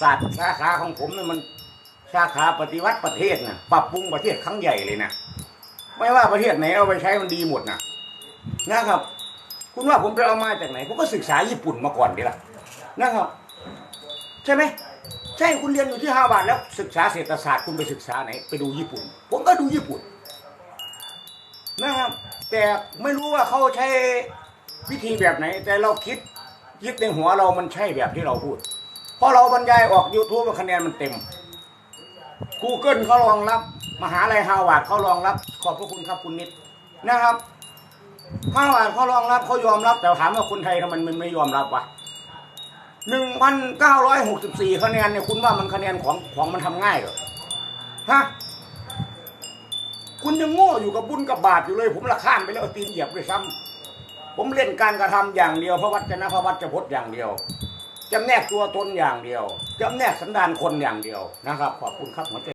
ศาสตร์สาขาของผมเนี่ยมันสาขาปฏิวัติประเทศนะปรับปรุงประเทศครั้งใหญ่เลยนะไม่ว่าประเทศไหนเอาไปใช้มันดีหมดนะนะครับ คุณว่าผมไปเอามาจากไหนผมก็ศึกษาญี่ปุ่นมาก่อนดีละนะครับ ใช่ไหมใช่คุณเรียนอยู่ที่ฮาวาดแล้วศึกษาเศรษฐศาสตร์คุณไปศึกษาไหน ไปดูญี่ปุ่น ผมก็ดูญี่ปุ่นนะครับ แต่ไม่รู้ว่าเขาใช้วิธีแบบไหน แต่เราคิดคิดในหัวเรามันใช่แบบที่เราพูด พราะเราบรรยายออก YouTube ว่าคะแนนมันเต็ม Google เขารองรับ มหาลัยฮาวาดเขารองรับ ขอบพระคุณครับคุณนิดนะครับฮาวาดเขารองรับเขายอมรับ แต่ถามว่าคนไทยทำไมมันไม่ยอมรับวะหนึ่งพันเก้าร้อยหกสิบสี่คะแนนเนี่ยคุณว่ามันคะแนนของของมันทำง่ายเหรอฮะคุณยังโง่อยู่กับบุญกับบาปอยู่เลย ผมละข้ามไปแล้วตีนเหยียบด้วยซ้ำผมเล่นการกระทำอย่างเดียวพระวัจนะพระวัจพจน์อย่างเดียว จำแนกตัวตนอย่างเดียวจำแนกสันดานคนอย่างเดียวนะครับ ขอบคุณครับหัวใจ